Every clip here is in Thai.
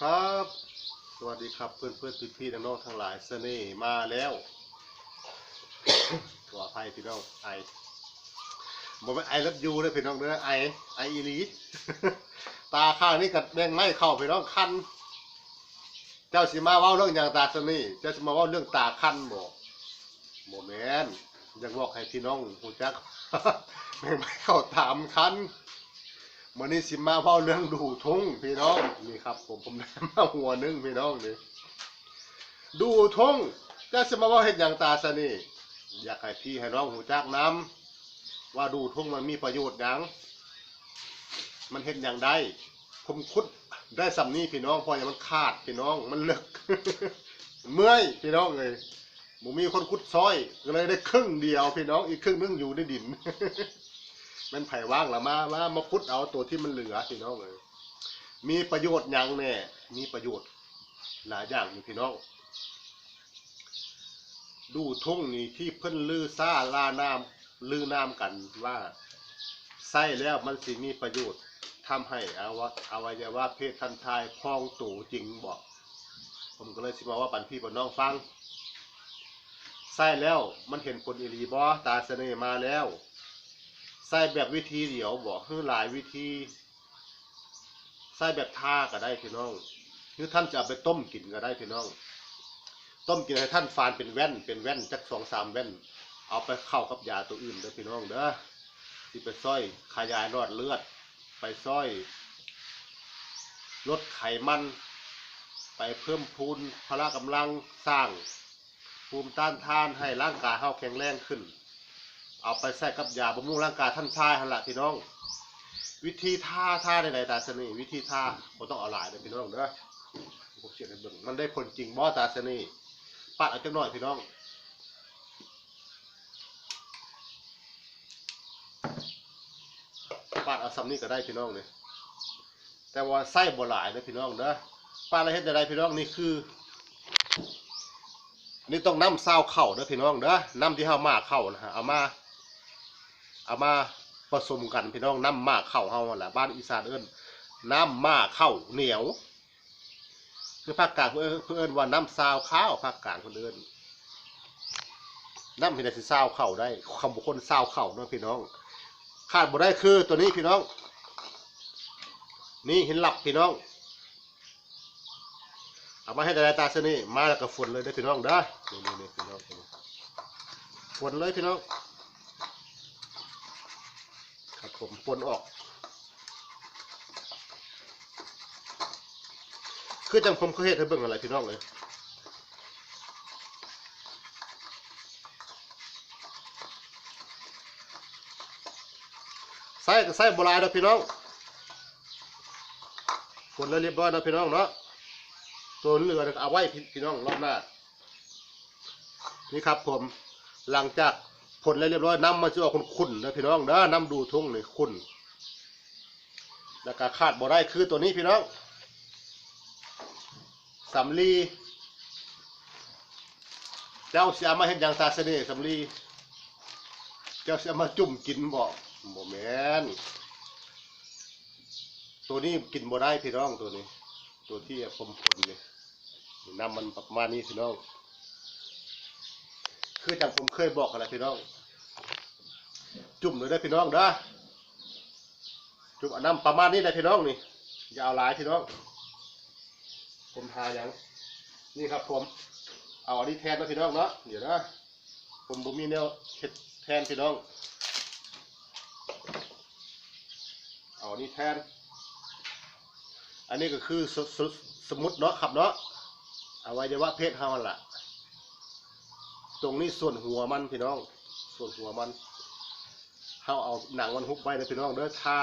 ครับ สวัสดีครับเพื่อนเพื่อนพี่พี่ๆน้องทั้งหลายเสน่ห์มาแล้วขออภัยพี่น้องไอบอกว่าไอรับยูเลยพี่น้องเด้อไอไออีลีตาข้างนี่กัดแมงไม่เข้าพี่น้องคันเจ้าสิมาว้าเรื่องอย่างตาเสน่ห์เจ้าสิมาว้าเรื่องตาคันบอกโมแมนอยากบอกให้พี่น้องหูจักแม่งไม่เข้าตามคัน มื่อนี้สิมาเว้าเรื่องดูทุ่งพี่น้องนี่ครับ ผมผมได้มาหัวหนึงพี่น้องนี่ดูทุ่งจะสิมาเว่าเห็นอย่างตาสนี่อยากให้พี่ให้น้องหูจักน้ำว่าดูทุ่งมันมีประโยชน์หยังมันเห็นอย่างใดผมคุดได้สำนี้พี่น้องพออย่างมันขาดพี่น้องมันเลิกเมื่อยพี่น้องเลยผมมีคนคุดซอยก็เลยได้ครึ่งเดียวพี่น้องอีกครึ่งนึงอยู่ในดิน มันไผ่ว่างละมามามาพุดเอาตัวที่มันเหลือพี่น้องเลยมีประโยชน์ยังแน่มีประโยชน์หลายอย่างอยู่พี่น้องดูทุ่งนี่ที่เพิ่นลือซ่าล่าน้ำลือน้ำกันว่าใส่แล้วมันสิมีประโยชน์ทำให้อวะอวัยวะเพศทันทายพองตูจริงบอก ผมก็เลยสิมาว่าปันพี่ปันน้องฟังใส่แล้วมันเห็นผลอีหลีบอตาเสน่มาแล้ว ส่แบบวิธีเดียวบอกคือหลายวิธีใส่แบบท่าก็ได้พี่น้องหรือท่านจะเอาไปต้มกินก็ได้พี่น้อง ต้มกินให้ท่านฟานเป็นแว่น เป็นแว่นจักสองสามแว่น เอาไปเข้ากับยาตัวอื่นเด้อพี่น้องเด้อที่ไปซ้อยขยายรอดเลือด ไปซ้อยลดไขมัน ไปเพิ่มพูนพละกำลังสร้าง ภูมิต้านทานให้ร่างกายเฮาแข็งแรงขึ้น เอาไปใส่กับยาบำรุงร่างกายท่านชายหันละพี่น้อง วิธีท่าท่าใดๆตาสนีวิธีท่าผมต้องเอาหลายเลยพี่น้องเด้อผมเชื่อในเบิ่งมันได้ผลจริงบ่ตาสนีปัดเอาจักหน่อยพี่น้องปัดเอาซ้ำนี้ก็ได้พี่น้องเลยแต่ว่าไส้บ่หลายนะพี่น้องเด้อปัดอะไรเฮ็ดใดๆพี่น้องนี่คือ นี่ต้องน้ำซาวเข่าเด้อพี่น้องเด้อน้ำที่เฮามาเข้านะฮะเอามา เอามาผสมกันพี่น้องน้ำมาเข้าเฮาแหละบ้านอีสานเอิ้นน้ำมาเข้าเหนียว คือภาคกลางเพื่นเพื่อิ้นว่าน้ำซาวข้าวภาคกลางเพื่นเอิ้นน้ำที่ไหนสิซาวเข้าได้คำบุคคลซาวเข้าเนาะพี่น้องขาดบ่ได้คือตัวนี้พี่น้อง นี่เห็นหลับพี่น้องเอามาให้ดาตาซะนี่มาแล้วก็ฝนเลยเด้พี่น้องเด้นี่นี่พี่น้องฝนเลยพี่น้อง ผมฝนออก คือจังผมเคยเห็นให้เบิ่งอะไรพี่น้องเลยใส่ก็ใส่โบราณนะพี่น้องฝนเลยเรียบร้อยนะพี่น้องเนาะ ตัวเหลือเอาไว้พี่น้องรอบหน้า นี่ครับผม หลังจาก ผลแล้วเรียบร้อยน้ำมันจะออกขุ่นๆนะพี่น้องเด้อน้ำดูทุ่งนี่ขุ่นแล้วก็ขาดบ่ได้คือตัวนี้พี่น้องสำลีเจ้าเสียมาเห็นอย่างตาเสน่ห์สำลีเจ้าเสียมาจุ่มกินบ่บ่แมนตัวนี้กินบ่ได้พี่น้องตัวนี้ ตัวที่ผมคนนี่น้ำมันประมาณนี้พี่น้อง คือจังผมเคยบอกกันแหละพี่น้อง จุ่มเลยได้พี่น้องเด้อจุ่มเอน้ำประมาณนี้ได้พี่น้องนี่อย่าเอาหลายพี่น้อง ผมทาอย่างนี่ครับ ผม เอาอันนี้แทนนะพี่น้องเนาะเดี๋ยวนะผมบ่มีแนวเฮ็ดแทนพี่น้อง เอาอันนี้แทน อันนี้ก็คือสสสมมติเนาะครับเนาะเอาไวัยวะเพศเฮาหั่นล่ะ ตรงนี้ส่วนหัวมันพี่น้อง ส่วนหัวมันเฮาเอาหนังมันหุบไว้นะพี่น้องเด้อทา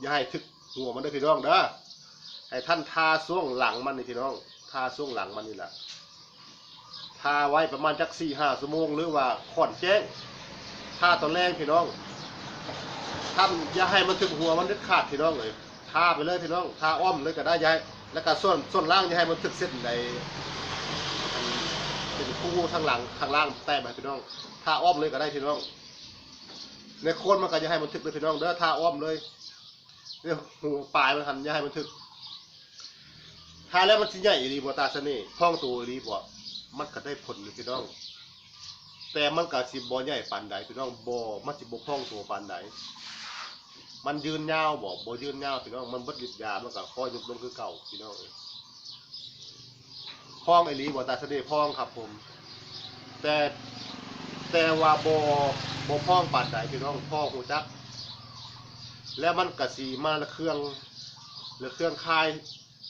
อย่าให้ทึกหัวมันเด้อพี่น้องเด้อให้ท่านทาช่วงหลังมันนี่พี่น้องทาช่วงหลังมันนี่แหละทาไว้ประมาณจักสี่ห้าชั่วโมงหรือว่าค่อนแจ้งทาตอนแรกพี่น้องท่านอย่าให้มันถึงหัวมันเด็ดขาดพี่น้องเลยทาไปเลยพี่น้องทาอ้อมเลยก็ได้ยายแล้วก็ส่วนส่วนล่างอย่าให้มันถึกเส้นใน เป็นคู่ทางหลังทางล่างแต้มไปพี่น้องทาอ้อมเลยก็ได้พี่น้อง ในโคนมันก็อย่าให้มันถึกเลยพี่น้องเด้อทาอ้อมเลยเนี่ยหูปลายมันหันอย่าให้มันถึกทาแล้วมันสิใหญ่อีหลีบ่ตาเสน่ห์พองตัวอีหลีบ่มันก็ได้ผลอยู่พี่น้อง แต่มันก็สิบ่ใหญ่ปานใดพี่น้องบ่มันสิบ่องตัวปานใดมันยืนยาวบ่บ่ยืนยาวพี่น้องมันบดฤทธิ์ยามันก็ค่อยยุบลงคือเก่าพี่น้องเอ้ย พองอีหลีบ่ตาเสน่ห์พองครับผม แต่แต่ว่าบ่บ่พองปานใดพี่น้องพองฮู้จัก แล้วมันก็สิมาละเครื่องหรือเครื่องค่าย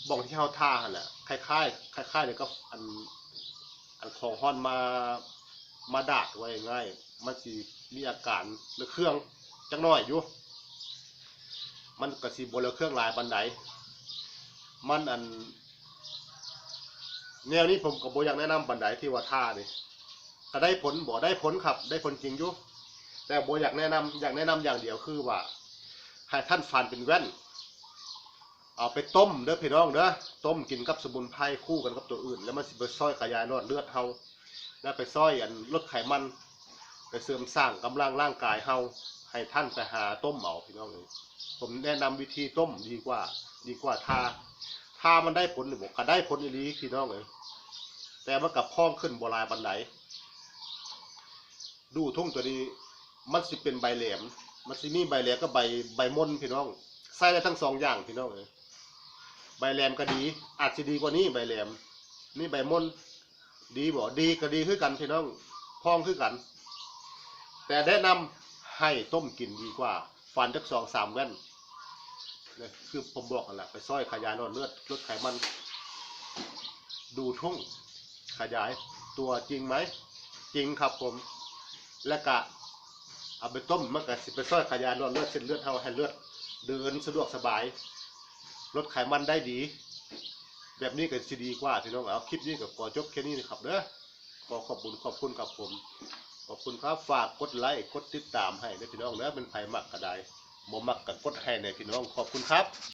บ่องที่เฮาท่าหั่นแหละคล้ายๆคล้ายๆเดี๋ยวก็อันอันของฮ้อนมามาดาดไว้ง่าย มันสิมีอาการหรือเครื่องจักหน่อยอยู่มันก็สิบ่ละเครื่องหลายปานใดมันอัน แนวนี้ผมก็บ่อยากแนะนำปานใดที่ว่าท่านี่ก็ได้ผลบ่ได้ผลครับ ได้ผลจริงอยู่แต่บ่อยากแนะนำอยากแนะนำอย่างเดียวคือว่าให้ท่านฟันเป็นแว่น เอาไปต้มเด้อพี่น้องเด้อต้มกินกับสมุนไพรคู่กันกับตัวอื่น แล้วมันสิไปซอยขยายหลอดเลือดเฮาแล้วไปซอยอันลดไขมัน ไปเสริมสร้างกำลังร่างกายเฮาให้ท่านไปหาต้มเอาพี่น้องเลยผมแนะนำวิธีต้มดีกว่า ดีกว่าทาทามันได้ผลหรือบอกก็ได้ผลอีหลีพี่น้องเลย แต่มันกับพ้องขึ้นโบราณบันไดดูทุ่งตัวนี้ มันสิเป็นใบแหลม มันสิมีใบแหลมกับใบใบมนพี่น้องใส่ได้ทั้งสองอย่างพี่น้องเลยใบแหลมก็ดี อาจจะดีกว่านี้ใบแหลม นี่ใบมนดีบ่ดีก็ดีคือกันพี่น้องพ้องคือกัน แต่แนะนำให้ต้มกินดีกว่า ฟันจักสองสามแว่นเนี่ยคือผมบอกกันแหละไปซอยขยายหลอดเลือดลดไขมัน ดูทุ่ง ขยายตัวจริงไหม จริงครับผม และกะเอาไปต้มมันก็สิไปซอยขยายหลอดเลือดเส้นเลือดเฮาให้เลือดเดินสะดวกสบาย ลดไขมันได้ดี แบบนี้ก็สิดีกว่าพี่น้องเอาคลิปนี้ก็ขอจบแค่นี้นะครับเด้อขอขอบคุณขอบคุณครับผม ขอบคุณครับฝากกดไลค์กดติดตามให้นะพี่น้องเด้อเป็นไผมักก็ได้บ่มักก็กดให้ในพี่น้องขอบคุณครับ